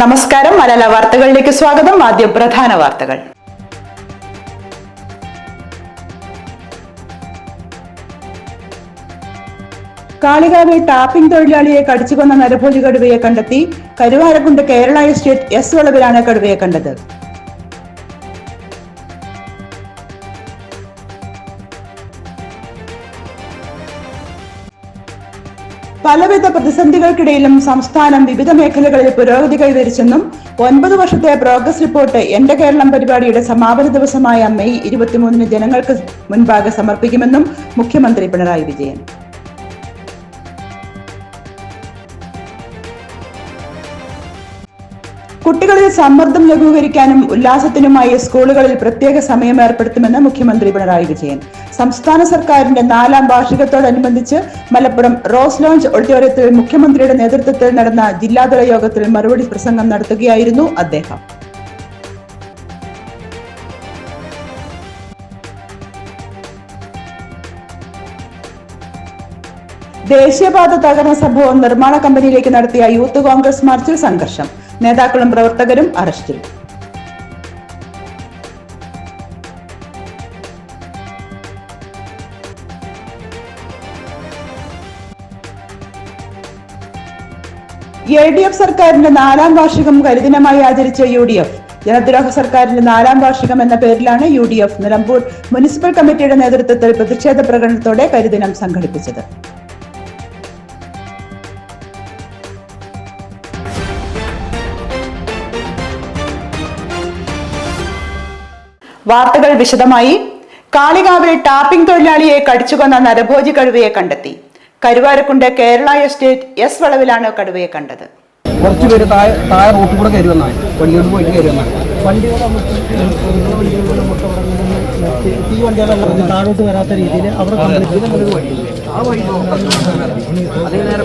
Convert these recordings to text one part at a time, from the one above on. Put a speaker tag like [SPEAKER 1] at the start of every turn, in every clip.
[SPEAKER 1] നമസ്കാരം. മലയാള വാർത്തകളിലേക്ക് സ്വാഗതം. ആദ്യം പ്രധാന വാർത്തകൾ. കാളികാവിൽ ടാപ്പിംഗ് തൊഴിലാളിയെ കടിച്ചുകൊന്ന നരഭോജി കടുവയെ കണ്ടെത്തി. കരുവാരക്കുണ്ട് കേരള എസ്റ്റേറ്റ് എസ് വളവിലാണ് കടുവയെ കണ്ടത്. പലവിധ പ്രതിസന്ധികൾക്കിടയിലും സംസ്ഥാനം വിവിധ മേഖലകളിൽ പുരോഗതി കൈവരിച്ചെന്നും ഒൻപത് വർഷത്തെ പ്രോഗ്രസ് റിപ്പോർട്ട് എന്റെ കേരളം പരിപാടിയുടെ സമാപന ദിവസമായ മെയ് ഇരുപത്തിമൂന്നിന് ജനങ്ങൾക്ക് മുൻപാകെ സമർപ്പിക്കുമെന്നും മുഖ്യമന്ത്രി പിണറായി വിജയൻ. കുട്ടികളിൽ സമ്മർദ്ദം ലഘൂകരിക്കാനും ഉല്ലാസത്തിനുമായി സ്കൂളുകളിൽ പ്രത്യേക സമയം ഏർപ്പെടുത്തുമെന്ന് മുഖ്യമന്ത്രി പിണറായി വിജയൻ. സംസ്ഥാന സർക്കാരിന്റെ നാലാം വാർഷികത്തോടനുബന്ധിച്ച് മലപ്പുറം റോസ് ലോഞ്ച് ഓഡിറ്റോറിയത്തിൽ മുഖ്യമന്ത്രിയുടെ നേതൃത്വത്തിൽ നടന്ന ജില്ലാതല യോഗത്തിൽ മറുപടി പ്രസംഗം നടത്തുകയായിരുന്നു അദ്ദേഹം. ദേശീയപാത തകർന്ന സംഭവം നിർമ്മാണ കമ്പനിയിലേക്ക് നടത്തിയ യൂത്ത് കോൺഗ്രസ് മാർച്ചിൽ സംഘർഷം. നേതാക്കളും പ്രവർത്തകരും അറസ്റ്റിൽ. എൽ ഡി എഫ് സർക്കാരിന്റെ നാലാം വാർഷികം കരിദിനമായി ആചരിച്ച യു ഡി എഫ്. ജനദ്രോഹ സർക്കാരിന്റെ നാലാം വാർഷികം എന്ന പേരിലാണ് U D F Nilambur municipal കമ്മിറ്റിയുടെ നേതൃത്വത്തിൽ പ്രതിഷേധ പ്രകടനത്തോടെ കരിദിനം സംഘടിപ്പിച്ചത്. വാർത്തകൾ വിശദമായി. കാളികാവിൽ ടാപ്പിംഗ് തൊഴിലാളിയെ കടിച്ചുകൊന്ന നരഭോജി കടുവയെ കണ്ടെത്തി. കരുവാരക്കുണ്ട് കേരള എസ്റ്റേറ്റ് എസ് വളവിലാണ് കടുവയെ കണ്ടത്.
[SPEAKER 2] കുറച്ച് പേര് താഴെ താഴെ റോട്ടിൽ കൂടെ കയറി വന്നാൽ വണ്ടിയോട് പോയിട്ട് കയറി വന്നാൽ ഈ വണ്ടികളെല്ലാം താഴോട്ട് വരാത്ത രീതിയിൽ അവിടെ ആ വഴി അതേ നേരെ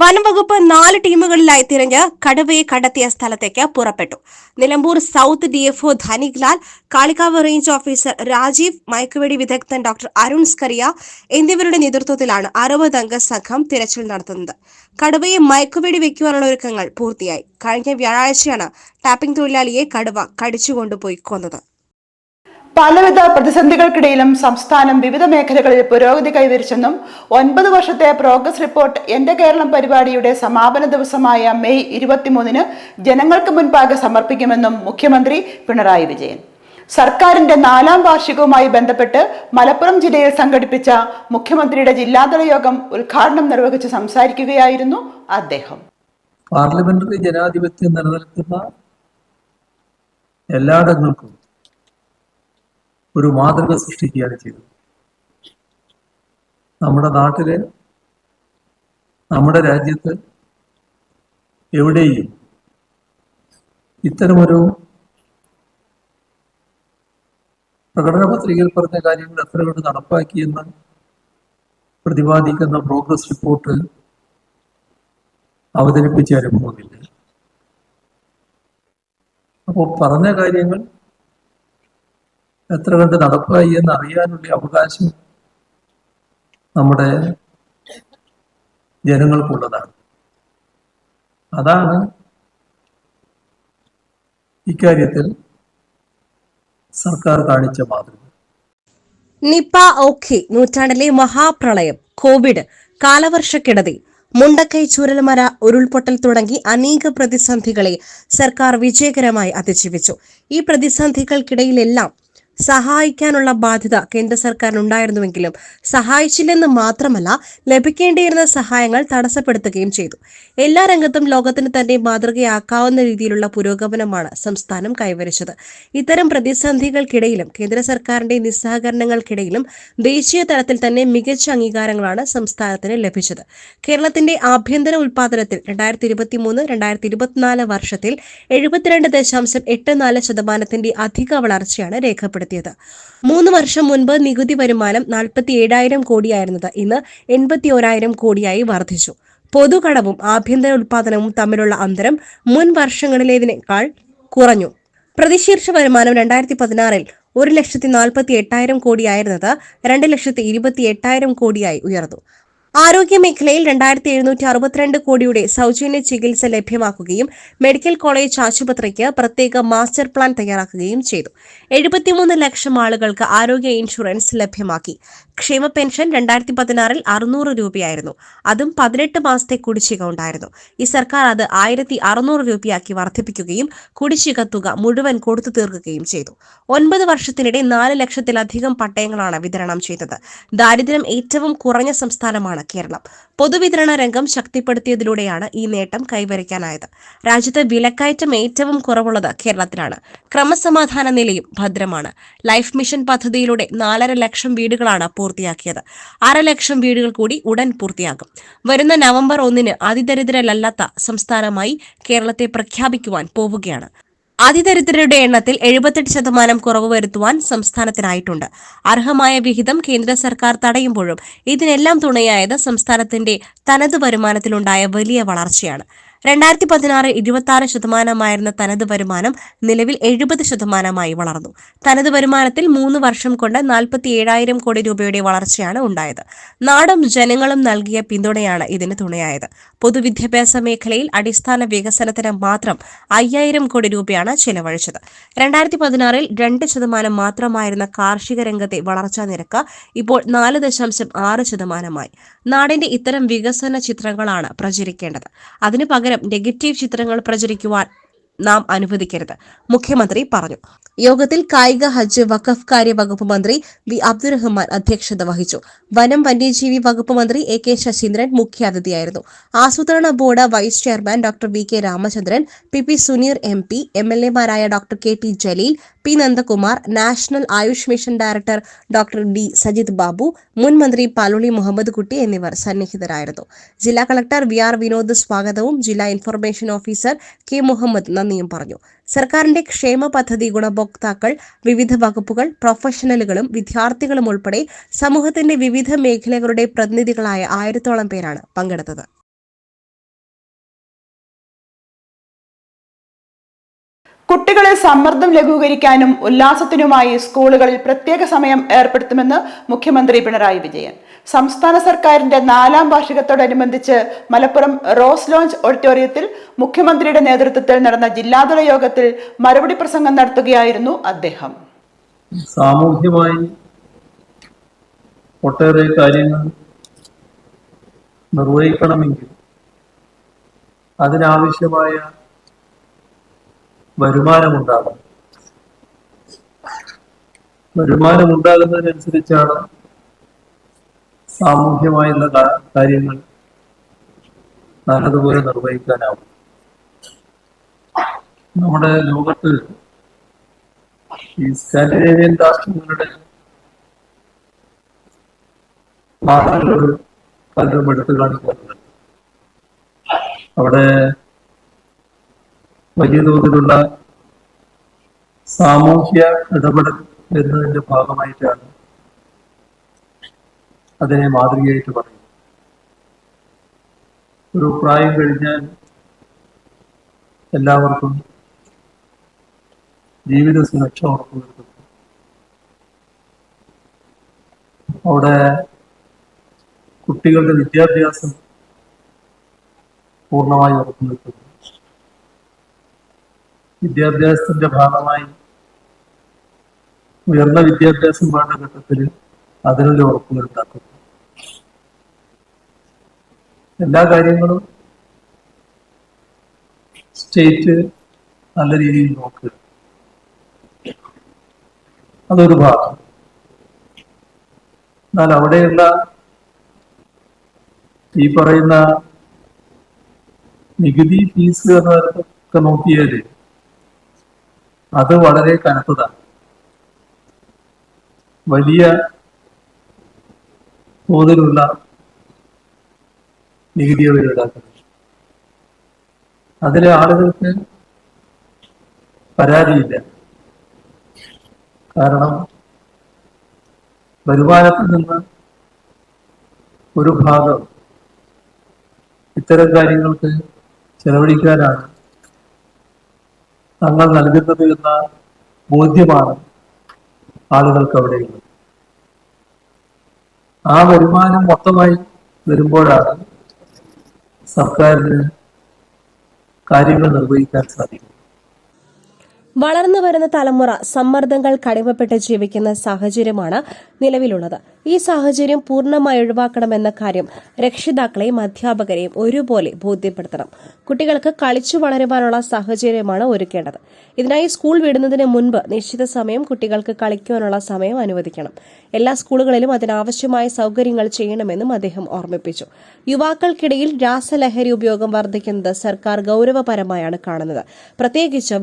[SPEAKER 3] വനംവകുപ്പ് നാല് ടീമുകളിലായി തിരഞ്ഞ് കടുവയെ കണ്ടെത്തിയ സ്ഥലത്തേക്ക് പുറപ്പെട്ടു. Nilambur south DFO Dhanik Lal Kalikavu range officer Rajeev മയക്കുവെടി വിദഗ്ധൻ ഡോക്ടർ അരുൺ സ്കറിയ എന്നിവരുടെ നേതൃത്വത്തിലാണ് അറുപതംഗ സംഘം തിരച്ചിൽ നടത്തുന്നത്. കടുവയെ മയക്കുവെടി വെക്കുവാനുള്ള ഒരുക്കങ്ങൾ പൂർത്തിയായി. കഴിഞ്ഞ വ്യാഴാഴ്ചയാണ് ടാപ്പിംഗ് തൊഴിലാളിയെ കടുവ കടിച്ചുകൊണ്ടുപോയി കൊന്നത്.
[SPEAKER 1] പലവിധ പ്രതിസന്ധികൾക്കിടയിലും സംസ്ഥാനം വിവിധ മേഖലകളിൽ പുരോഗതി കൈവരിച്ചെന്നും ഒൻപത് വർഷത്തെ പ്രോഗ്രസ് റിപ്പോർട്ട് എന്റെ കേരളം പരിപാടിയുടെ സമാപന ദിവസമായ മെയ് ഇരുപത്തിമൂന്നിന് ജനങ്ങൾക്ക് മുൻപാകെ സമർപ്പിക്കുമെന്നും മുഖ്യമന്ത്രി പിണറായി വിജയൻ. സർക്കാരിന്റെ നാലാം വാർഷികവുമായി ബന്ധപ്പെട്ട് മലപ്പുറം ജില്ലയിൽ സംഘടിപ്പിച്ച മുഖ്യമന്ത്രിയുടെ ജില്ലാതല യോഗം ഉദ്ഘാടനം നിർവഹിച്ച് സംസാരിക്കുകയായിരുന്നു അദ്ദേഹം.
[SPEAKER 4] പാർലമെന്ററി ജനാധിപത്യം നിലനിൽക്കുന്ന എല്ലായിടങ്ങൾക്കും ഒരു മാതൃക സൃഷ്ടിക്കുകയാണ് ചെയ്തത്. നമ്മുടെ നാട്ടിൽ നമ്മുടെ രാജ്യത്ത് എവിടെയും ഇത്തരമൊരു പ്രകടന പത്രികയിൽ പറഞ്ഞ കാര്യങ്ങൾ എത്ര കൊണ്ട് നടപ്പാക്കിയെന്ന് പ്രതിപാദിക്കുന്ന പ്രോഗ്രസ് റിപ്പോർട്ട് അവതരിപ്പിച്ച അനുഭവമില്ല അപ്പോൾ പറഞ്ഞ കാര്യങ്ങൾ എത്ര കണ്ട് നടപ്പായി എന്ന് അറിയാനുള്ള അവകാശം നമ്മുടെ ജനങ്ങൾക്കുള്ളതാണ്. അതാണ് ഇക്കാര്യത്തിൽ സർക്കാർ കാണിച്ച മാതൃക.
[SPEAKER 3] നിപ ഓഖി നൂറ്റാണ്ടിലെ മഹാപ്രളയം കോവിഡ് കാലവർഷക്കെടുതി മുണ്ടക്കൈ ചുരൽമര ഉരുൾപൊട്ടൽ തുടങ്ങി അനേക പ്രതിസന്ധികളെ സർക്കാർ വിജയകരമായി അതിജീവിച്ചു. ഈ പ്രതിസന്ധികൾക്കിടയിലെല്ലാം സഹായിക്കാനുള്ള ബാധ്യത കേന്ദ്ര സർക്കാരിനുണ്ടായിരുന്നുവെങ്കിലും സഹായിച്ചില്ലെന്ന് മാത്രമല്ല ലഭിക്കേണ്ടിയിരുന്ന സഹായങ്ങൾ തടസ്സപ്പെടുത്തുകയും ചെയ്തു. എല്ലാ രംഗത്തും ലോകത്തിന് തന്നെ മാതൃകയാക്കാവുന്ന രീതിയിലുള്ള പുരോഗമനമാണ് സംസ്ഥാനം കൈവരിച്ചത്. ഇത്തരം പ്രതിസന്ധികൾക്കിടയിലും കേന്ദ്ര സർക്കാരിന്റെ നിസ്സഹകരണങ്ങൾക്കിടയിലും ദേശീയ തലത്തിൽ തന്നെ മികച്ച അംഗീകാരങ്ങളാണ് സംസ്ഥാനത്തിന് ലഭിച്ചത്. കേരളത്തിന്റെ ആഭ്യന്തര ഉൽപാദനത്തിൽ രണ്ടായിരത്തി ഇരുപത്തി മൂന്ന് രണ്ടായിരത്തി ഇരുപത്തിനാല് വർഷത്തിൽ എഴുപത്തിരണ്ട് ദശാംശം എട്ട് നാല് ശതമാനത്തിന്റെ അധിക വളർച്ചയാണ് രേഖപ്പെടുത്തിയത്. രേഖപ്പെടുത്തിയത് മൂന്ന് വർഷം മുൻപ് നികുതി വരുമാനം നാൽപ്പത്തി ഏഴായിരം കോടിയായിരുന്നത് ഇന്ന് എൺപത്തി ഒരായിരം കോടിയായി വർദ്ധിച്ചു. പൊതുകടവും ആഭ്യന്തര ഉൽപാദനവും തമ്മിലുള്ള അന്തരം മുൻ വർഷങ്ങളിലേതിനേക്കാൾ കുറഞ്ഞു. പ്രതിശീർഷ വരുമാനം രണ്ടായിരത്തി പതിനാറിൽ ഒരു ലക്ഷത്തി നാൽപ്പത്തി എട്ടായിരം കോടിയായിരുന്നത് രണ്ട് ലക്ഷത്തി ഇരുപത്തി എട്ടായിരം കോടിയായി ഉയർന്നു. ആരോഗ്യ മേഖലയിൽ രണ്ടായിരത്തി എഴുന്നൂറ്റി അറുപത്തിരണ്ട് കോടിയുടെ സൗജന്യ ചികിത്സ ലഭ്യമാക്കുകയും മെഡിക്കൽ കോളേജ് ആശുപത്രിക്ക് പ്രത്യേക മാസ്റ്റർ പ്ലാൻ തയ്യാറാക്കുകയും ചെയ്തു. എഴുപത്തിമൂന്ന് ലക്ഷം ആളുകൾക്ക് ആരോഗ്യ ഇൻഷുറൻസ് ലഭ്യമാക്കി. ക്ഷേമ പെൻഷൻ രണ്ടായിരത്തി പതിനാറിൽ അറുന്നൂറ് രൂപയായിരുന്നു. അതും പതിനെട്ട് മാസത്തെ കുടിശ്ശിക ഉണ്ടായിരുന്നു. ഈ സർക്കാർ അത് ആയിരത്തി അറുന്നൂറ് രൂപയാക്കി വർദ്ധിപ്പിക്കുകയും കുടിശ്ശിക തുക മുഴുവൻ കൊടുത്തു തീർക്കുകയും ചെയ്തു. ഒൻപത് വർഷത്തിനിടെ നാല് ലക്ഷത്തിലധികം പട്ടയങ്ങളാണ് വിതരണം ചെയ്തത്. ദാരിദ്ര്യം ഏറ്റവും കുറഞ്ഞ സംസ്ഥാനമാണ് കേരളം. പൊതുവിതരണ രംഗം ശക്തിപ്പെടുത്തിയതിലൂടെയാണ് ഈ നേട്ടം കൈവരിക്കാനായത്. രാജ്യത്ത് വിലക്കയറ്റം ഏറ്റവും കുറവുള്ളത് കേരളത്തിലാണ്. ക്രമസമാധാന നിലയും ഭദ്രമാണ്. ലൈഫ് മിഷൻ പദ്ധതിയിലൂടെ നാലര ലക്ഷം വീടുകളാണ് പൂർത്തിയാക്കിയത്. അര ലക്ഷം വീടുകൾ കൂടി ഉടൻ പൂർത്തിയാകും വരുന്ന നവംബർ ഒന്നിന് അതിദരിദ്രരല്ലാത്ത സംസ്ഥാനമായി കേരളത്തെ പ്രഖ്യാപിക്കുവാൻ പോവുകയാണ്. അതിദരിദ്രരുടെ എണ്ണത്തിൽ എഴുപത്തെട്ട് ശതമാനം കുറവ് വരുത്തുവാൻ സംസ്ഥാനത്തിനായിട്ടുണ്ട്. അർഹമായ വിഹിതം കേന്ദ്ര സർക്കാർ തടയുമ്പോഴും ഇതിനെല്ലാം തുണയായത് സംസ്ഥാനത്തിന്റെ തനത് വരുമാനത്തിലുണ്ടായ വലിയ വളർച്ചയാണ്. രണ്ടായിരത്തി പതിനാറ് ഇരുപത്തി ആറ് ശതമാനമായിരുന്ന തനത് വരുമാനം നിലവിൽ എഴുപത് ശതമാനമായി വളർന്നു. തനത് വരുമാനത്തിൽ മൂന്ന് വർഷം കൊണ്ട് നാൽപ്പത്തി ഏഴായിരം കോടി രൂപയുടെ വളർച്ചയാണ് ഉണ്ടായത്. നാടും ജനങ്ങളും നൽകിയ പിന്തുണയാണ് ഇതിന് തുണയായത്. പൊതുവിദ്യാഭ്യാസ മേഖലയിൽ അടിസ്ഥാന വികസനത്തിന് മാത്രം അയ്യായിരം കോടി രൂപയാണ് ചെലവഴിച്ചത്. രണ്ടായിരത്തി പതിനാറിൽ രണ്ട് ശതമാനം മാത്രമായിരുന്ന കാർഷിക രംഗത്തെ വളർച്ചാ നിരക്ക് ഇപ്പോൾ നാല് ദശാംശം ആറ് ശതമാനമായി. നാടിന്റെ ഇത്തരം വികസന ചിത്രങ്ങളാണ് പ്രചരിക്കേണ്ടത്. അതിനു പകരം നെഗറ്റീവ് ചിത്രങ്ങൾ പ്രചരിക്കുവാൻ നാം അനുവദിക്കരുത്. മുഖ്യമന്ത്രി പറഞ്ഞു. യോഗത്തിൽ കായിക ഹജ്ജ് വഖഫ് കാര്യ വകുപ്പ് മന്ത്രി വി അബ്ദുറഹ്മാൻ അധ്യക്ഷത വഹിച്ചു. വനം വന്യജീവി വകുപ്പ് മന്ത്രി എ കെ ശശീന്ദ്രൻ മുഖ്യാതിഥിയായിരുന്നു. ആസൂത്രണ board vice chairman doctor V K Ramachandran P P Suneer M P M L എമാരായ doctor K T Jaleel P Nandakumar national Ayush mission director doctor D Sajith Babu മുൻ മന്ത്രി പാലുളി മുഹമ്മദ് കുട്ടി എന്നിവർ സന്നിഹിതരായിരുന്നു. ജില്ലാ കളക്ടർ വി ആർ വിനോദ് സ്വാഗതവും ജില്ലാ information officer K Muhammad നന്ദിയും പറഞ്ഞു. സർക്കാരിന്റെ ക്ഷേമ പദ്ധതി ഗുണഭോക്താക്കൾ വിവിധ വകുപ്പുകൾ പ്രൊഫഷണലുകളും വിദ്യാർത്ഥികളും ഉൾപ്പെടെ സമൂഹത്തിന്റെ വിവിധ മേഖലകളുടെ പ്രതിനിധികളായ ആയിരത്തോളം പേരാണ് പങ്കെടുത്തത്.
[SPEAKER 1] കുട്ടികളെ സമ്മർദ്ദം ലഘൂകരിക്കാനും ഉല്ലാസത്തിനുമായി സ്കൂളുകളിൽ പ്രത്യേക സമയം ഏർപ്പെടുത്തുമെന്ന് മുഖ്യമന്ത്രി പിണറായി വിജയൻ. സംസ്ഥാന സർക്കാരിന്റെ നാലാം വാർഷികത്തോടനുബന്ധിച്ച് മലപ്പുറം റോസ് ലോഞ്ച് ഓഡിറ്റോറിയത്തിൽ മുഖ്യമന്ത്രിയുടെ നേതൃത്വത്തിൽ നടന്ന ജില്ലാതല യോഗത്തിൽ മറുപടി പ്രസംഗം നടത്തുകയായിരുന്നു അദ്ദേഹം.
[SPEAKER 4] സാമൂഹ്യമായി ഒട്ടേറെ കാര്യങ്ങൾ നിർവഹിക്കണമെങ്കിൽ അതിനാവശ്യമായ വരുമാനമുണ്ടാകും. വരുമാനമുണ്ടാകുന്നതിനനുസരിച്ചാണ് സാമൂഹ്യമായുള്ള കാര്യങ്ങൾ നല്ലതുപോലെ നിർവഹിക്കാനാവും. നമ്മുടെ ലോകത്ത് ഈ സ്കാൻഡിനേവിയൻ രാഷ്ട്രങ്ങളുടെ മാതൃകകൾ പലരും എടുത്തു കാണിക്കുന്നുണ്ട്. അവിടെ വലിയ തോതിലുള്ള സാമൂഹ്യ ഇടപെടൽ എന്നതിന്റെ ഭാഗമായിട്ടാണ് അതിനെ മാതൃകയായിട്ട് പറയുന്നത്. ഒരു പ്രായം കഴിഞ്ഞാൽ എല്ലാവർക്കും ജീവിത സുരക്ഷ ഉറപ്പുവരുത്തുന്നു അവിടെ കുട്ടികളുടെ വിദ്യാഭ്യാസം പൂർണമായി ഉറപ്പുവരുത്തുന്നു വിദ്യാഭ്യാസത്തിന്റെ ഭാഗമായി ഉയർന്ന വിദ്യാഭ്യാസം വേണ്ട ഘട്ടത്തിൽ അതിനുള്ള ഉറപ്പുകൾ ഉണ്ടാക്കുന്നു എല്ലാ കാര്യങ്ങളും സ്റ്റേറ്റ് നല്ല രീതിയിൽ നോക്കുക. അതൊരു ഭാഗം. എന്നാൽ അവിടെയുള്ള ഈ പറയുന്ന നികുതി ഫീസ് എന്നൊക്കെ നോക്കിയാൽ അത് വളരെ കനത്തതാണ്. വലിയ തോതിലുള്ള നികുതി അവർ ഈടാക്കുന്നത് അതിലെ ആളുകൾക്ക് പരാതിയില്ല. കാരണം വരുമാനത്തിൽ നിന്ന് ഒരു ഭാഗം ഇത്തരം കാര്യങ്ങൾക്ക് ചെലവഴിക്കാനാണ് തങ്ങൾ നൽകുന്നത് എന്ന ബോധ്യമാണ് ആളുകൾക്ക് അവിടെയുള്ളത് ആ വരുമാനം മൊത്തമായി വരുമ്പോഴാണ് സർക്കാരിന് കാര്യങ്ങൾ നിർവഹിക്കാൻ സാധിക്കും
[SPEAKER 3] വളർന്നു വരുന്ന തലമുറ സമ്മർദ്ദങ്ങൾ കടിമപ്പെട്ട് ജീവിക്കുന്ന സാഹചര്യമാണ് നിലവിലുള്ളത്. ഈ സാഹചര്യം പൂർണമായി ഒഴിവാക്കണമെന്ന കാര്യം രക്ഷിതാക്കളെയും അധ്യാപകരെയും ഒരുപോലെ ബോധ്യപ്പെടുത്തണം. കുട്ടികൾക്ക് കളിച്ചു വളരുവാനുള്ള സാഹചര്യമാണ് ഒരുക്കേണ്ടത്. ഇതിനായി സ്കൂൾ വിടുന്നതിന് മുൻപ് നിശ്ചിത സമയം കുട്ടികൾക്ക് കളിക്കുവാനുള്ള സമയം അനുവദിക്കണം. എല്ലാ സ്കൂളുകളിലും അതിനാവശ്യമായ സൗകര്യങ്ങൾ ചെയ്യണമെന്നും അദ്ദേഹം ഓർമ്മിപ്പിച്ചു. യുവാക്കൾക്കിടയിൽ രാസലഹരി ഉപയോഗം വർദ്ധിക്കുന്നത് സർക്കാർ ഗൌരവപരമായാണ് കാണുന്നത്. പ്രത്യേകിച്ച്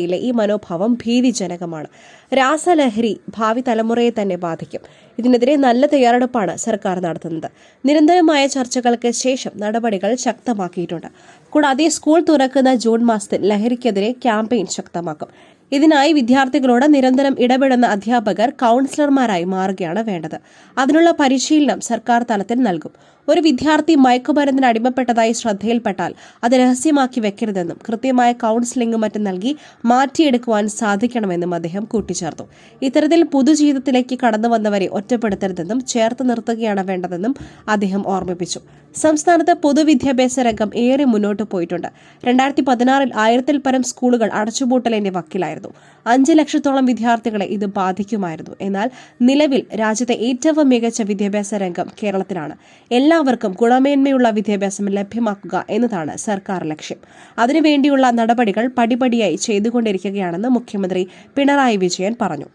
[SPEAKER 3] വിദ്യാർത്ഥികൾക്കിടയിലെ ഈ മനോഭാവം ഭീതിജനകമാണ്. രാസലഹരി ഭാവി തലമുറയെ തന്നെ ബാധിക്കും. ഇതിനെതിരെ നല്ല തയ്യാറെടുപ്പാണ് സർക്കാർ നടത്തുന്നത്. നിരന്തരമായ ചർച്ചകൾക്ക് ശേഷം നടപടികൾ ശക്തമാക്കിയിട്ടുണ്ട്. കൂടാതെ സ്കൂൾ തുറക്കുന്ന ജൂൺ മാസത്തിൽ ലഹരിക്കെതിരെ ക്യാമ്പയിൻ ശക്തമാക്കും. ഇതിനായി വിദ്യാർത്ഥികളോട് നിരന്തരം ഇടപെടുന്ന അധ്യാപകർ കൌൺസിലർമാരായി മാറുകയാണ് വേണ്ടത്. അതിനുള്ള പരിശീലനം സർക്കാർ തലത്തിൽ നൽകും. ഒരു വിദ്യാർത്ഥി മയക്കുമരുന്നിന് അടിമപ്പെട്ടതായി ശ്രദ്ധയിൽപ്പെട്ടാൽ അത് രഹസ്യമാക്കി വെക്കരുതെന്നും കൃത്യമായ കൌൺസിലിംഗും മറ്റും നൽകി മാറ്റിയെടുക്കുവാൻ സാധിക്കണമെന്നും അദ്ദേഹം കൂട്ടിച്ചേർത്തു. ഇത്തരത്തിൽ പൊതുജീവിതത്തിലേക്ക് കടന്നു വന്നവരെ ഒറ്റപ്പെടുത്തരുതെന്നും ചേർത്ത് നിർത്തുകയാണ് വേണ്ടതെന്നും അദ്ദേഹം ഓർമ്മിപ്പിച്ചു. സംസ്ഥാനത്ത് പൊതുവിദ്യാഭ്യാസ രംഗം ഏറെ മുന്നോട്ട് പോയിട്ടുണ്ട്. രണ്ടായിരത്തി പതിനാറിൽ ആയിരത്തിൽ പരം സ്കൂളുകൾ അടച്ചുപൂട്ടലിന്റെ വക്കിലായിരുന്നു. അഞ്ച് ലക്ഷത്തോളം വിദ്യാർത്ഥികളെ ഇത് ബാധിക്കുമായിരുന്നു. എന്നാൽ നിലവിൽ രാജ്യത്തെ ഏറ്റവും മികച്ച വിദ്യാഭ്യാസ രംഗം കേരളത്തിലാണ്. എല്ലാവർക്കും ഗുണമേന്മയുള്ള വിദ്യാഭ്യാസം ലഭ്യമാക്കുക എന്നതാണ് സർക്കാർ ലക്ഷ്യം. അതിനുവേണ്ടിയുള്ള നടപടികൾ പടിപടിയായി ചെയ്തുകൊണ്ടിരിക്കുകയാണെന്ന് മുഖ്യമന്ത്രി പിണറായി വിജയൻ പറഞ്ഞു.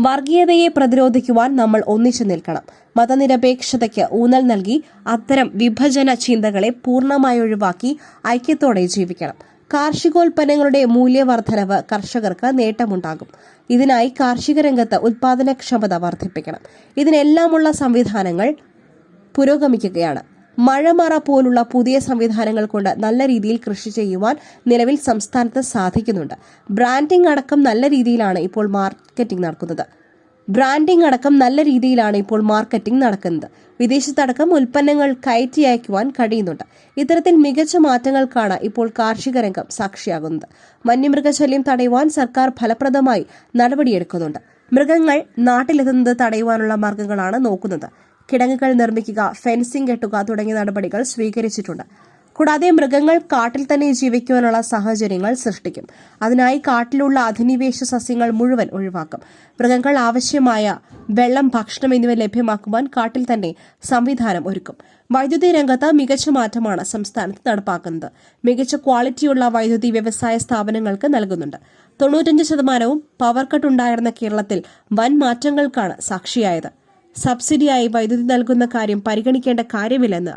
[SPEAKER 3] വർഗീയതയെ പ്രതിരോധിക്കുവാൻ നമ്മൾ ഒന്നിച്ചു നിൽക്കണം. മതനിരപേക്ഷതയ്ക്ക് ഊന്നൽ നൽകി അത്തരം വിഭജന ചിന്തകളെ പൂർണമായി ഒഴിവാക്കി ഐക്യത്തോടെ ജീവിക്കണം. കാർഷികോൽപ്പന്നങ്ങളുടെ മൂല്യവർദ്ധനവ് കർഷകർക്ക് നേട്ടമുണ്ടാകും. ഇതിനായി കാർഷിക രംഗത്ത് ഉൽപാദനക്ഷമത വർദ്ധിപ്പിക്കണം. ഇതിനെല്ലാമുള്ള സംവിധാനങ്ങൾ പുരോഗമിക്കുകയാണ്. മഴമറ പോലുള്ള പുതിയ സംവിധാനങ്ങൾ കൊണ്ട് നല്ല രീതിയിൽ കൃഷി ചെയ്യുവാൻ നിലവിൽ സംസ്ഥാനത്ത് സാധിക്കുന്നുണ്ട്. ബ്രാൻഡിംഗ് അടക്കം നല്ല രീതിയിലാണ് ഇപ്പോൾ മാർക്കറ്റിംഗ് നടക്കുന്നത്. ബ്രാൻഡിംഗ് അടക്കം നല്ല രീതിയിലാണ് ഇപ്പോൾ മാർക്കറ്റിംഗ് നടക്കുന്നത്. വിദേശത്തടക്കം ഉൽപ്പന്നങ്ങൾ കയറ്റി അയക്കുവാൻ കഴിയുന്നുണ്ട്. ഇത്തരത്തിൽ മികച്ച മാറ്റങ്ങൾക്കാണ് ഇപ്പോൾ കാർഷിക രംഗം സാക്ഷിയാകുന്നത്. വന്യമൃഗശല്യം തടയുവാൻ സർക്കാർ ഫലപ്രദമായി നടപടിയെടുക്കുന്നുണ്ട്. മൃഗങ്ങൾ നാട്ടിലെത്തുന്നത് തടയുവാനുള്ള മാർഗങ്ങളാണ് നോക്കുന്നത്. കിടങ്ങുകൾ നിർമ്മിക്കുക ഫെൻസിംഗ് കെട്ടുക തുടങ്ങിയ നടപടികൾ സ്വീകരിച്ചിട്ടുണ്ട്. കൂടാതെ മൃഗങ്ങൾ കാട്ടിൽ തന്നെ ജീവിക്കുവാനുള്ള സാഹചര്യങ്ങൾ സൃഷ്ടിക്കും. അതിനായി കാട്ടിലുള്ള അധിനിവേശ സസ്യങ്ങൾ മുഴുവൻ ഒഴിവാക്കും. മൃഗങ്ങൾ ആവശ്യമായ വെള്ളം ഭക്ഷണം എന്നിവ ലഭ്യമാക്കുവാൻ കാട്ടിൽ തന്നെ സംവിധാനം ഒരുക്കും. വൈദ്യുതി രംഗത്ത് മികച്ച മാറ്റമാണ് സംസ്ഥാനത്ത് നടപ്പാക്കുന്നത്. മികച്ച ക്വാളിറ്റിയുള്ള വൈദ്യുതി വ്യവസായ സ്ഥാപനങ്ങൾക്ക് നൽകുന്നുണ്ട്. തൊണ്ണൂറ്റഞ്ച് ശതമാനവും പവർ കട്ട് ഉണ്ടായിരുന്ന കേരളത്തിൽ വൻ മാറ്റങ്ങൾക്കാണ് സാക്ഷിയായത്. സബ്സിഡിയായി വൈദ്യുതി നൽകുന്ന കാര്യം പരിഗണിക്കേണ്ട കാര്യമില്ലെന്ന്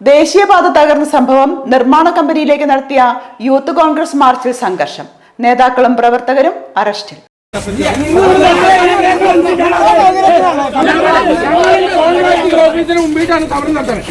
[SPEAKER 1] ദേശീയപാത തകർന്ന സംഭവം നിർമ്മാണ കമ്പനിയിലേക്ക് നടത്തിയ യൂത്ത് കോൺഗ്രസ് മാർച്ചിൽ സംഘർഷം. നേതാക്കളും പ്രവർത്തകരും അറസ്റ്റിൽ.
[SPEAKER 5] ഓഫീസിന് മുമ്പിട്ടാണ് സമരം നടത്തുന്നത്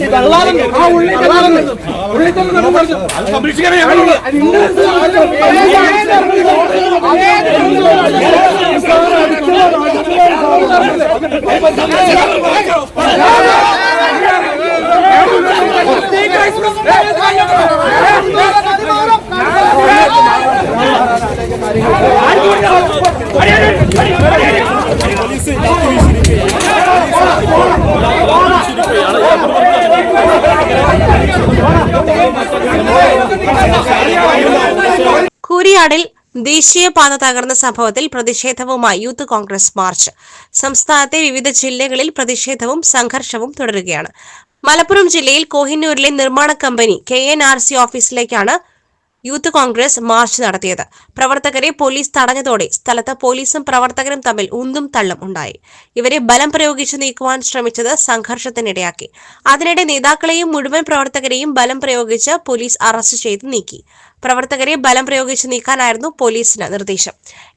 [SPEAKER 3] കൂരിയാടിൽ ദേശീയപാത തകർന്ന സംഭവത്തിൽ പ്രതിഷേധവുമായി യൂത്ത് കോൺഗ്രസ് മാർച്ച്. സംസ്ഥാനത്തെ വിവിധ ജില്ലകളിൽ പ്രതിഷേധവും സംഘർഷവും തുടരുകയാണ്. മലപ്പുറം ജില്ലയിൽ കോഹിന്നൂരിലെ നിർമ്മാണ company K N R C ഓഫീസിലേക്കാണ് youth Congress march നടത്തിയത്. പ്രവർത്തകരെ പോലീസ് തടഞ്ഞതോടെ സ്ഥലത്ത് പോലീസും പ്രവർത്തകരും തമ്മിൽ ഉന്തും തള്ളും ഉണ്ടായി. ഇവരെ ബലം പ്രയോഗിച്ച് നീക്കുവാൻ ശ്രമിച്ചത് സംഘർഷത്തിനിടയാക്കി. അതിനിടെ നേതാക്കളെയും മുഴുവൻ പ്രവർത്തകരെയും ബലം പ്രയോഗിച്ച് പോലീസ് അറസ്റ്റ് ചെയ്ത് നീക്കി. പ്രവർത്തകരെ ബലം പ്രയോഗിച്ച് നീക്കാനായിരുന്നു പോലീസിന് നിർദ്ദേശം.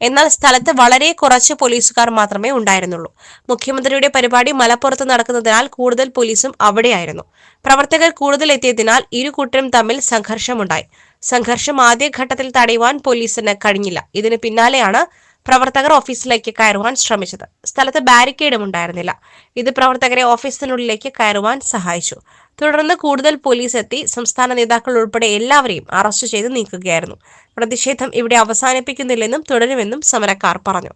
[SPEAKER 3] എന്നാൽ സ്ഥലത്ത് വളരെ കുറച്ച് പോലീസുകാർ മാത്രമേ ഉണ്ടായിരുന്നുള്ളൂ. മുഖ്യമന്ത്രിയുടെ പരിപാടി മലപ്പുറത്ത് നടക്കുന്നതിനാൽ കൂടുതൽ പോലീസും അവിടെയായിരുന്നു. പ്രവർത്തകർ കൂടുതൽ എത്തിയതിനാൽ ഇരു കൂട്ടരും തമ്മിൽ സംഘർഷമുണ്ടായി. സംഘർഷം ആദ്യഘട്ടത്തിൽ തടയുവാൻ പോലീസിന് കഴിഞ്ഞില്ല. ഇതിന് പിന്നാലെയാണ് പ്രവർത്തകർ ഓഫീസിലേക്ക് കയറുവാൻ ശ്രമിച്ചത്. സ്ഥലത്ത് ബാരിക്കേഡും ഉണ്ടായിരുന്നില്ല. ഇത് പ്രവർത്തകരെ ഓഫീസിനുള്ളിലേക്ക് കയറുവാൻ സഹായിച്ചു. തുടർന്ന് കൂടുതൽ പോലീസ് എത്തി. സംസ്ഥാന നേതാക്കൾ ഉൾപ്പെടെ എല്ലാവരെയും അറസ്റ്റ് ചെയ്ത് നീക്കുകയായിരുന്നു. പ്രതിഷേധം ഇവിടെ അവസാനിപ്പിക്കുന്നില്ലെന്നും തുടരുമെന്നും സമരക്കാർ പറഞ്ഞു.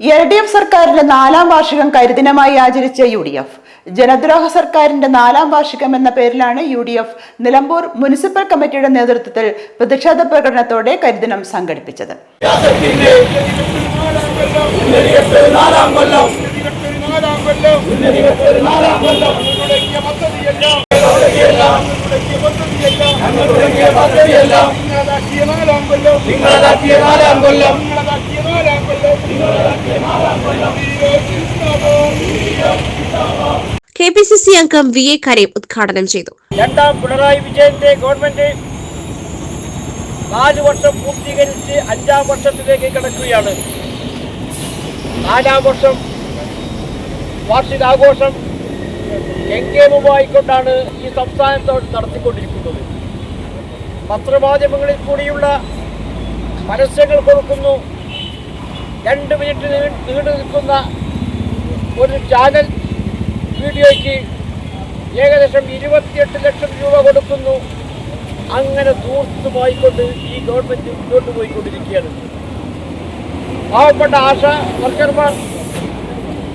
[SPEAKER 1] എൽ ഡി എഫ് സർക്കാരിന്റെ നാലാം വാർഷികം കരിദിനമായി ആചരിച്ച യു ഡി എഫ്. ജനദ്രോഹ സർക്കാരിന്റെ നാലാം വാർഷികം എന്ന പേരിലാണ് U D F Nilambur municipal കമ്മിറ്റിയുടെ നേതൃത്വത്തിൽ പ്രതിഷേധ പ്രകടനത്തോടെ കരിദിനം സംഘടിപ്പിച്ചത്.
[SPEAKER 3] കെ പി സി സി അംഗം വി എ കരീം ഉദ്ഘാടനം ചെയ്തു.
[SPEAKER 6] രണ്ടാം പിണറായി വിജയന്റെ ഗവൺമെന്റ് നാല് വർഷം പൂർത്തീകരിച്ച് അഞ്ചാം വർഷത്തിലേക്ക് കിടക്കുകയാണ്. നാലാം വർഷം വാർഷികാഘോഷം എങ്കേമുമായിക്കൊണ്ടാണ് ഈ സംസ്ഥാനത്തോട് നടത്തിക്കൊണ്ടിരിക്കുന്നത്. പത്രമാധ്യമങ്ങളിൽ കൂടിയുള്ള പരസ്യങ്ങൾ കൊടുക്കുന്നു. രണ്ട് മിനിറ്റ് നീണ്ടു നിൽക്കുന്ന ഒരു ചാനൽ വീഡിയോയ്ക്ക് ഏകദേശം ഇരുപത്തിയെട്ട് ലക്ഷം രൂപ കൊടുക്കുന്നു. അങ്ങനെ ദൂർത്തുമായിക്കൊണ്ട് ഈ ഗവൺമെന്റ് മുന്നോട്ട് പോയിക്കൊണ്ടിരിക്കുകയാണ്. പാവപ്പെട്ട ആശ വർക്കർമാർ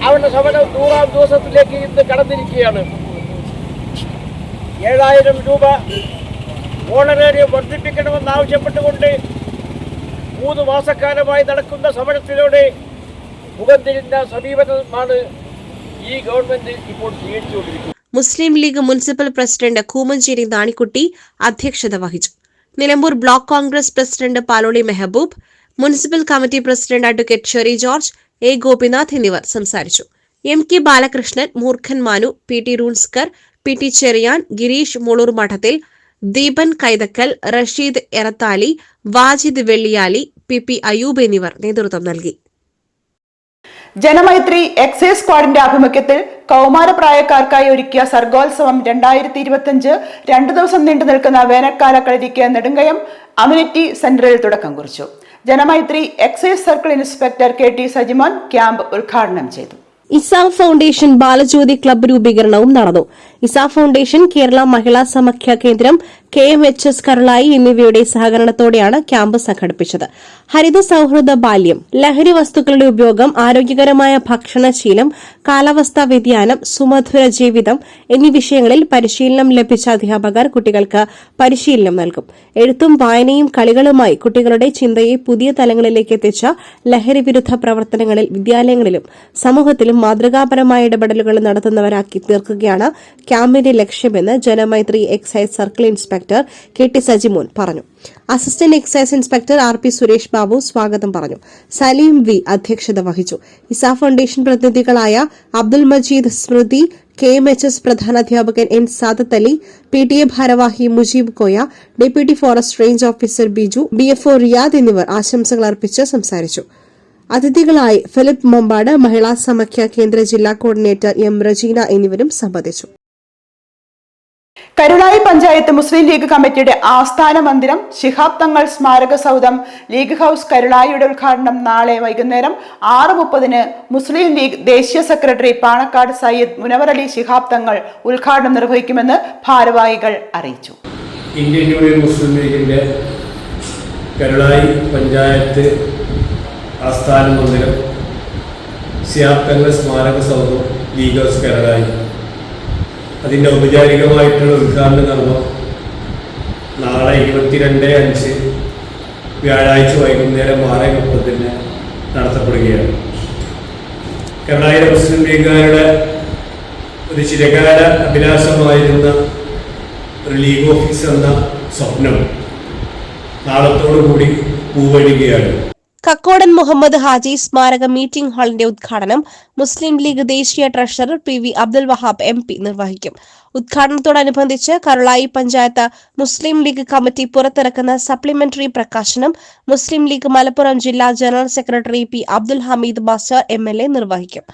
[SPEAKER 6] അവരുടെ സമരം നൂറാം ദിവസത്തിലേക്ക് ഇന്ന് കടന്നിരിക്കുകയാണ്. ഏഴായിരം രൂപ ഓണറേറിയം വർദ്ധിപ്പിക്കണമെന്നാവശ്യപ്പെട്ടുകൊണ്ട് മൂന്ന് മാസക്കാലമായി നടക്കുന്ന സമരത്തിലൂടെ മുഖം തിരിഞ്ഞ സമീപനമാണ് ഈ ഗവൺമെന്റ് ഇപ്പോൾ
[SPEAKER 3] Muslim League municipal president Koomancheri Nanikutty അധ്യക്ഷത വഹിച്ചു. Nilambur block Congress president Paloli Mehboob municipal committee president advocate Sherry George A Gopinath എന്നിവർ സംസാരിച്ചു. M K Balakrishnan Moorkhan Manu P T റൂൺസ്കർ P T Cheriyan Gireesh Muloor Madathil Deepan Kaithakkal Rasheed Erathali Wajid Velliyali P P Ayoob എന്നിവർ നേതൃത്വം നൽകി.
[SPEAKER 1] Janamaithri excise സ്ക്വാഡിന്റെ ആഭിമുഖ്യത്തിൽ കൗമാരപ്രായക്കാർക്കായി ഒരുക്കിയ സർഗോത്സവം രണ്ടായിരത്തി ഇരുപത്തിയഞ്ച് രണ്ടു ദിവസം നീണ്ടു നിൽക്കുന്ന വേനൽക്കാല കളരിക്ക് നെടുങ്കയം അമ്യൂണിറ്റി സെന്ററിൽ തുടക്കം കുറിച്ചു. Janamaithri excise circle inspector K T Sajimon camp ഉദ്ഘാടനം ചെയ്തു.
[SPEAKER 3] ഇസാ ഫൗണ്ടേഷൻ ബാലജ്യോതി ക്ലബ്ബ് രൂപീകരണവും നടന്നു. ഇസാ ഫൗണ്ടേഷൻ കേരള മഹിളാ സമഖ്യ കേന്ദ്രം K M H S Karulayi എന്നിവയുടെ സഹകരണത്തോടെയാണ് ക്യാമ്പ് സംഘടിപ്പിച്ചത്. ഹരിത സൌഹൃദ ബാല്യം ലഹരി വസ്തുക്കളുടെ ഉപയോഗം ആരോഗ്യകരമായ ഭക്ഷണശീലം കാലാവസ്ഥാ വ്യതിയാനം സുമധുര ജീവിതം എന്നീ വിഷയങ്ങളിൽ പരിശീലനം ലഭിച്ച അധ്യാപകർ കുട്ടികൾക്ക് പരിശീലനം നൽകും. എഴുത്തും വായനയും കളികളുമായി കുട്ടികളുടെ ചിന്തയെ പുതിയ തലങ്ങളിലേക്ക് എത്തിച്ച ലഹരി വിരുദ്ധ പ്രവർത്തനങ്ങളിൽ വിദ്യാലയങ്ങളിലും സമൂഹത്തിലും മാതൃകാപരമായ ഇടപെടലുകൾ നടത്തുന്നവരാക്കി തീർക്കുകയാണ് ക്യാമ്പിന്റെ ലക്ഷ്യമെന്ന് Janamaithri excise circle inspector K T Sajimon പറഞ്ഞു. Assistant excise inspector R P Suresh Babu സ്വാഗതം പറഞ്ഞു. സലീം വി അധ്യക്ഷത വഹിച്ചു. Isa foundation പ്രതിനിധികളായ Abdul Majeed Smrithi K M H S പ്രധാനാധ്യാപകൻ N Sadath Ali P T A ഭാരവാഹി Mujeeb Koya deputy forest range officer Biju B F O Riyad എന്നിവർ ആശംസകൾ അർപ്പിച്ച് സംസാരിച്ചു. അതിഥികളായി Philip മൊമ്പാട് മഹിളാ സമഖ്യ കേന്ദ്ര ജില്ലാ കോർഡിനേറ്റർ എം റജീന എന്നിവരും സംബന്ധിച്ചു.
[SPEAKER 1] കരുളായി പഞ്ചായത്ത് മുസ്ലിം ലീഗ് കമ്മിറ്റിയുടെ ആസ്ഥാന മന്ദിരം ശിഹാബ് തങ്ങൾ സ്മാരക സൗധം ലീഗ് ഹൗസ് കരുളായിയുടെ ഉദ്ഘാടനം നാളെ വൈകുന്നേരം ആറ് മുപ്പതിന് മുസ്ലിം ലീഗ് ദേശീയ സെക്രട്ടറി പാണക്കാട് സയ്യിദ് മുനവർ അലി ശിഹാബ് തങ്ങൾ ഉദ്ഘാടനം നിർവഹിക്കുമെന്ന് ഭാരവാഹികൾ അറിയിച്ചു.
[SPEAKER 7] ഇന്ത്യൻ യൂണിയൻ മുസ്ലിം ലീഗിന്റെ കരുളായി പഞ്ചായത്ത് ആസ്ഥാന മന്ദിരം ശിഹാബ് തങ്ങൾ സ്മാരക സൗധം ലീഗ് ഹൗസ് കരുളായി. അതിന്റെ ഔപചാരികമായിട്ടുള്ള ഉദ്ഘാടന കർമ്മം നാളെ ഇരുപത്തിരണ്ട് അഞ്ച് വ്യാഴാഴ്ച വൈകുന്നേരം ആറ് മുപ്പത്തിന് നടത്തപ്പെടുകയാണ്. കരുളായിലെ മുസ്ലിം ലീഗുകാരുടെ ഒരു ചിരകാല അഭിലാഷമായിരുന്ന ഒരു ലീഗ് ഓഫീസ് എന്ന സ്വപ്നം നാളത്തോടു കൂടി പൂവഴികയാണ്
[SPEAKER 3] കക്കോടൻ മുഹമ്മദ് ഹാജി സ്മാരക മീറ്റിംഗ് ഹാളിന്റെ ഉദ്ഘാടനം മുസ്ലിം ലീഗ് ദേശീയ treasurer P V Abdul Wahab M P നിർവഹിക്കും. ഉദ്ഘാടനത്തോടനുബന്ധിച്ച് Karulayi panchayat Muslim League committee പുറത്തിറക്കുന്ന സപ്ലിമെന്ററി പ്രകാശനം മുസ്ലിം ലീഗ് മലപ്പുറം ജില്ലാ general secretary P Abdul Hameed master M L A നിർവഹിക്കും.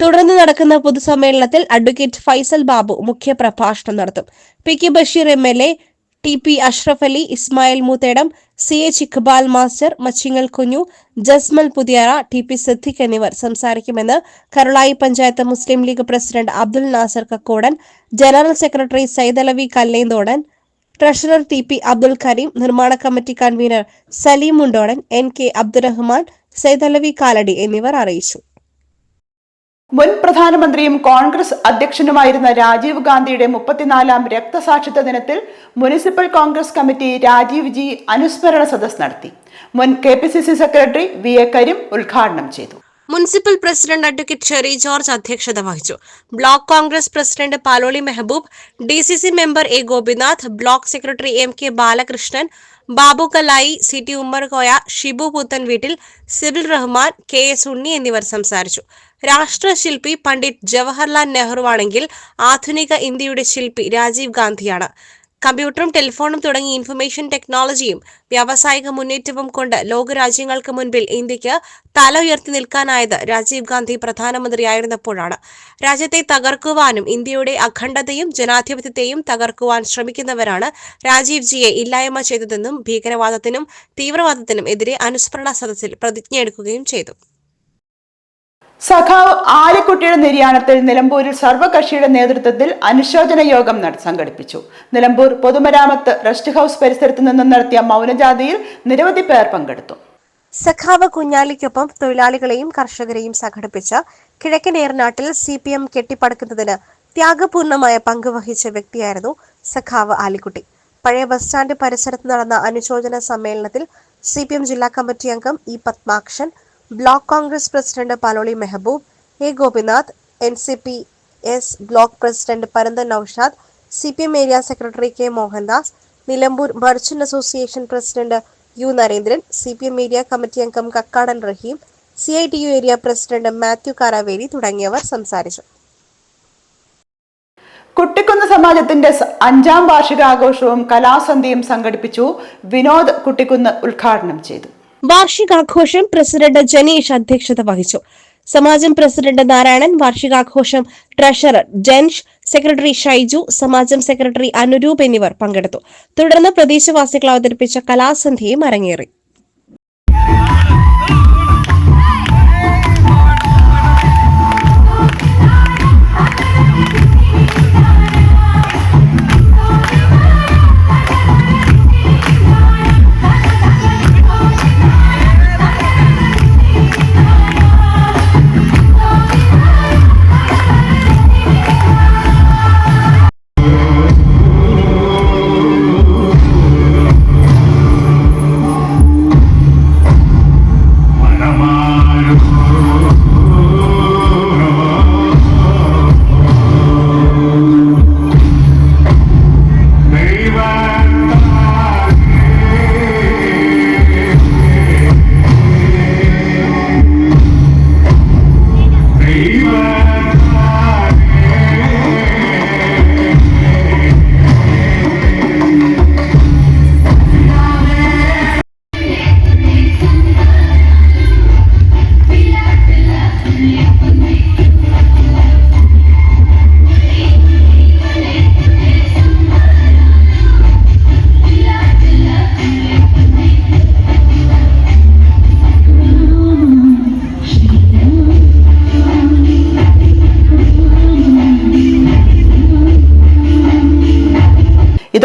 [SPEAKER 3] തുടർന്ന് നടക്കുന്ന പൊതുസമ്മേളനത്തിൽ അഡ്വക്കേറ്റ് ഫൈസൽ ബാബു മുഖ്യപ്രഭാഷണം നടത്തും. P K Basheer M L A T P Ashraf Ali Ismail Moothedam C H Iqbal master Machingal Kunju Jasmal Puthiyara T P Siddique എന്നിവർ സംസാരിക്കുമെന്ന് Karulayi panchayat Muslim League president Abdul Nasar Kakkodan general secretary Saidalavi Kallenthodan treasurer T P Abdul Kareem നിർമ്മാണ committee convener Saleem Mundodan N K Abdurahman Saidalavi Kalady എന്നിവർ അറിയിച്ചു.
[SPEAKER 1] മുൻ പ്രധാനമന്ത്രിയും കോൺഗ്രസ് അധ്യക്ഷനുമായിരുന്ന രാജീവ് ഗാന്ധിയുടെ മുപ്പത്തിനാലാം രക്തസാക്ഷിത്വ ദിനത്തിൽ മുനിസിപ്പൽ കോൺഗ്രസ് കമ്മിറ്റി രാജീവ് ജി അനുസ്മരണ സദസ് നടത്തി. മുൻ K P C C secretary V A Kareem ഉദ്ഘാടനം ചെയ്തു.
[SPEAKER 3] Municipal president advocate Sherry George അധ്യക്ഷത വഹിച്ചു. Block Congress president Paloli Mehboob D C C member A Gopinath block secretary M K Balakrishnan Babu Kalayi C T Ummerkoya Shibu പുത്തൻ വീട്ടിൽ Sibil Rahman K S Unni എന്നിവർ സംസാരിച്ചു. രാഷ്ട്രശില്പി പണ്ഡിറ്റ് ജവഹർലാൽ നെഹ്റു ആണെങ്കിൽ ആധുനിക ഇന്ത്യയുടെ ശില്പി രാജീവ് ഗാന്ധിയാണ്. കമ്പ്യൂട്ടറും ടെലിഫോണും തുടങ്ങി ഇൻഫർമേഷൻ ടെക്നോളജിയും വ്യാവസായിക മുന്നേറ്റവും കൊണ്ട് ലോകരാജ്യങ്ങൾക്ക് മുൻപിൽ ഇന്ത്യയ്ക്ക് തല ഉയർത്തി നിൽക്കാനായത് രാജീവ് ഗാന്ധി പ്രധാനമന്ത്രിയായിരുന്നപ്പോഴാണ്. രാജ്യത്തെ തകർക്കുവാനും ഇന്ത്യയുടെ അഖണ്ഡതയും ജനാധിപത്യത്തെയും തകർക്കുവാൻ ശ്രമിക്കുന്നവരാണ് രാജീവ് ജിയെ ഇല്ലായ്മ ചെയ്തതെന്നും ഭീകരവാദത്തിനും തീവ്രവാദത്തിനും എതിരെ അനുസ്മരണ സദസ്സിൽ പ്രതിജ്ഞയെടുക്കുകയും ചെയ്തു.
[SPEAKER 1] സഖാവ് ആലിക്കുട്ടിയുടെ നിര്യാണത്തിൽ നിലമ്പൂരിൽ സർവകക്ഷിയുടെ നേതൃത്വത്തിൽ അനുശോചന യോഗം സംഘടിപ്പിച്ചു. നിലമ്പൂർ പൊതുമരാമത്ത് റെസ്റ്റ് ഹൗസ് പരിസരത്ത് നിന്നും നടത്തിയ മൗനജാഥയിൽ നിരവധി പേർ പങ്കെടുത്തു.
[SPEAKER 3] സഖാവ് കുഞ്ഞാലിക്കൊപ്പം തൊഴിലാളികളെയും കർഷകരെയും സംഘടിപ്പിച്ച കിഴക്കൻ ഏറനാട്ടിൽ സി പി എം കെട്ടിപ്പടുക്കുന്നതിന് ത്യാഗപൂർണമായ പങ്ക് വഹിച്ച വ്യക്തിയായിരുന്നു സഖാവ് ആലിക്കുട്ടി. പഴയ ബസ് സ്റ്റാൻഡ് പരിസരത്ത് നടന്ന അനുശോചന സമ്മേളനത്തിൽ സി ജില്ലാ കമ്മിറ്റി അംഗം E Padmakshan block Congress president Paloli Mehboob A Gopinath N C P S block president Paranthan Noushad C P M area secretary K Mohandas Nilambur merchant association president U Narendran C P M area committee അംഗം Kakkadan Raheem C I T U area president Mathew Karaveli തുടങ്ങിയവർ സംസാരിച്ചു.
[SPEAKER 1] കുട്ടിക്കുന്ന് സമാജത്തിന്റെ അഞ്ചാം വാർഷികാഘോഷവും കലാസന്ധ്യയും സംഘടിപ്പിച്ചു വിനോദ് കുട്ടിക്കുന്ന് ഉദ്ഘാടനം ചെയ്തു.
[SPEAKER 3] വാർഷികാഘോഷം president Janeesh അധ്യക്ഷത വഹിച്ചു. സമാജം പ്രസിഡന്റ് നാരായണൻ വാർഷികാഘോഷം ട്രഷറർ ജെൻഷ് സെക്രട്ടറി ഷൈജു സമാജം സെക്രട്ടറി അനുരൂപ് എന്നിവർ പങ്കെടുത്തു. തുടർന്ന് പ്രദേശവാസികൾ അവതരിപ്പിച്ച കലാസന്ധ്യയും അരങ്ങേറി.